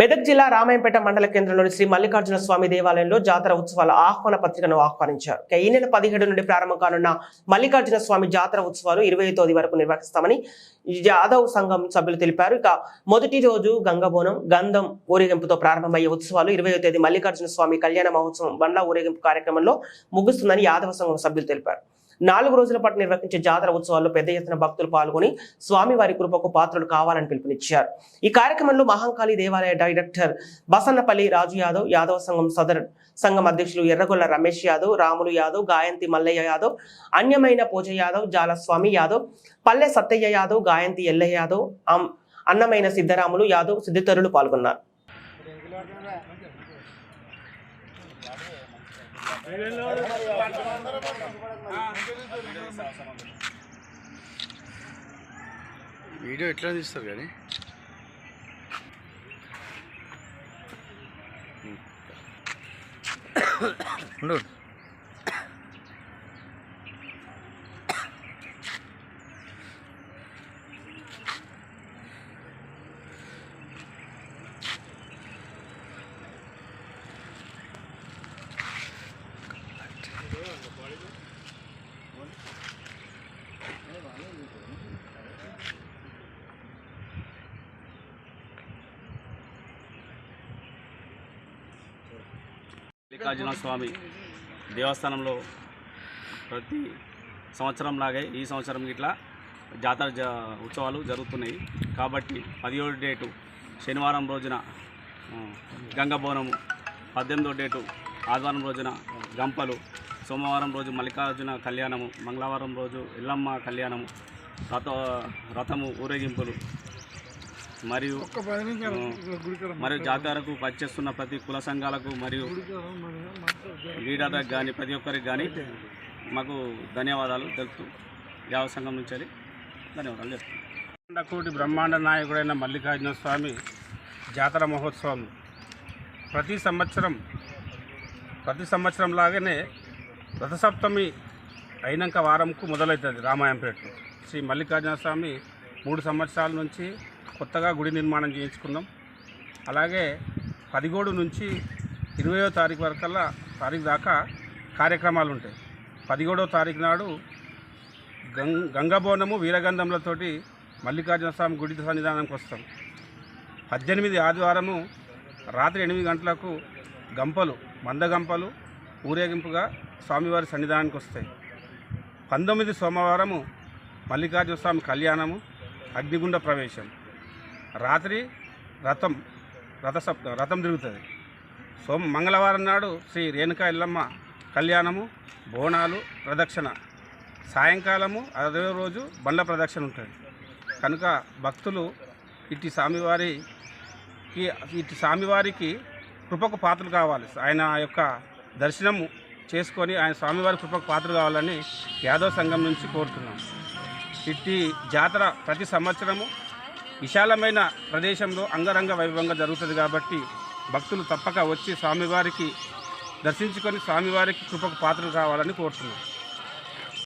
మెదక్ జిల్లా రామాయంపేట మండల కేంద్రంలోని శ్రీ మల్లికార్జున స్వామి దేవాలయంలో జాతర ఉత్సవాల ఆహ్వాన పత్రికను ఆహ్వానించారు. ఈ నెల పదిహేడు నుండి ప్రారంభం కానున్న మల్లికార్జున స్వామి జాతర ఉత్సవాలు ఇరవై తొమ్మిది వరకు నిర్వహిస్తామని యాదవ్ సంఘం సభ్యులు తెలిపారు. ఇక మొదటి రోజు గంగబోనం గంధం ఊరేగింపుతో ప్రారంభమయ్యే ఉత్సవాలు ఇరవై తేదీ మల్లికార్జున స్వామి కళ్యాణ మహోత్సవం బండ్ల ఊరేగింపు కార్యక్రమంలో ముగుస్తుందని యాదవ సంఘం సభ్యులు తెలిపారు. నాలుగు రోజుల పాటు నిర్వహించే జాతర ఉత్సవాల్లో పెద్ద ఎత్తున భక్తులు పాల్గొని స్వామివారి కృపకు పాత్రలు కావాలని పిలుపునిచ్చారు. ఈ కార్యక్రమంలో మహంకాళి దేవాలయ డైరెక్టర్ బసన్నపల్లి రాజు యాదవ్ యాదవ సంఘం సదర్ సంఘం అధ్యక్షులు ఎర్రగొల్ల రమేష్ యాదవ్ రాములు యాదవ్ గాయంతి మల్లయ్య యాదవ్ అన్యమైన పూజ యాదవ్ జాలస్వామి యాదవ్ పల్లె సత్తయ్య యాదవ్ గాయంతి ఎల్లయ్య యాదవ్ అం- అన్నమైన సిద్ధరాములు యాదవ్ సిద్ధితరులు పాల్గొన్నారు. వీడియో ఎట్లా తీస్తారు కానీ? ఉండు. మల్లికార్జున స్వామి దేవస్థానంలో ప్రతి సంవత్సరం లాగే ఈ సంవత్సరం ఇట్లా జాతర ఉత్సవాలు జరుగుతున్నాయి. కాబట్టి పదిహేడు డేటు శనివారం రోజున గంగబోనము పద్దెనిమిదో డేటు ఆదివారం రోజున గంపలు సోమవారం రోజు మల్లికార్జున కళ్యాణము మంగళవారం రోజు ఎల్లమ్మ కళ్యాణము రథ రథము ఊరేగింపులు మరియు మరియు జాతరకు పనిచేస్తున్న ప్రతి కుల సంఘాలకు మరియు లీడర్లకు కానీ ప్రతి ఒక్కరికి కానీ మాకు ధన్యవాదాలు తెలుపుతూ యావ సంఘం నుంచి అది ధన్యవాదాలు చెప్తున్నాను కోటి బ్రహ్మాండ నాయకుడైన మల్లికార్జున స్వామి జాతర మహోత్సవం. ప్రతి సంవత్సరం ప్రతి సంవత్సరం లాగానే రథసప్తమి అయినాక వారంకు మొదలవుతుంది రామాయంపేట. శ్రీ మల్లికార్జున స్వామి మూడు సంవత్సరాల నుంచి కొత్తగా గుడి నిర్మాణం చేయించుకున్నాం. అలాగే పదిగోడు నుంచి ఇరవయో తారీఖు వరకల్లా తారీఖు దాకా కార్యక్రమాలు ఉంటాయి. పదిహేడో తారీఖు నాడు గం గంగబోనము వీరగంధములతోటి మల్లికార్జున స్వామి గుడి సన్నిధానంకి వస్తాం. పద్దెనిమిది ఆదివారము రాత్రి ఎనిమిది గంటలకు గంపలు మందగంపలు ఊరేగింపుగా స్వామివారి సన్నిధానానికి వస్తాయి. పంతొమ్మిది సోమవారము మల్లికార్జున స్వామి కళ్యాణము అగ్నిగుండ ప్రవేశం. రాత్రి రథం రథసప్త రథం తిరుగుతుంది. సోమ మంగళవారం నాడు శ్రీ రేణుకా ఎల్లమ్మ కళ్యాణము బోనాలు ప్రదక్షిణ. సాయంకాలము అదే రోజు బండ్ల ప్రదక్షిణ ఉంటుంది. కనుక భక్తులు ఇట్టి స్వామివారికి ఇట్టి స్వామివారికి కృపకు పాత్రలు కావాలి. ఆయన యొక్క దర్శనము చేసుకొని ఆయన స్వామివారి కృపకు పాత్ర కావాలని యాదవ్ సంఘం నుంచి కోరుతున్నాం. ఇట్టి జాతర ప్రతి సంవత్సరము విశాలమైన ప్రదేశంలో అంగరంగ వైభవంగా జరుగుతుంది కాబట్టి భక్తులు తప్పక వచ్చి స్వామివారికి దర్శించుకొని స్వామివారికి కృపకు పాత్రలు కావాలని కోరుతున్నాం.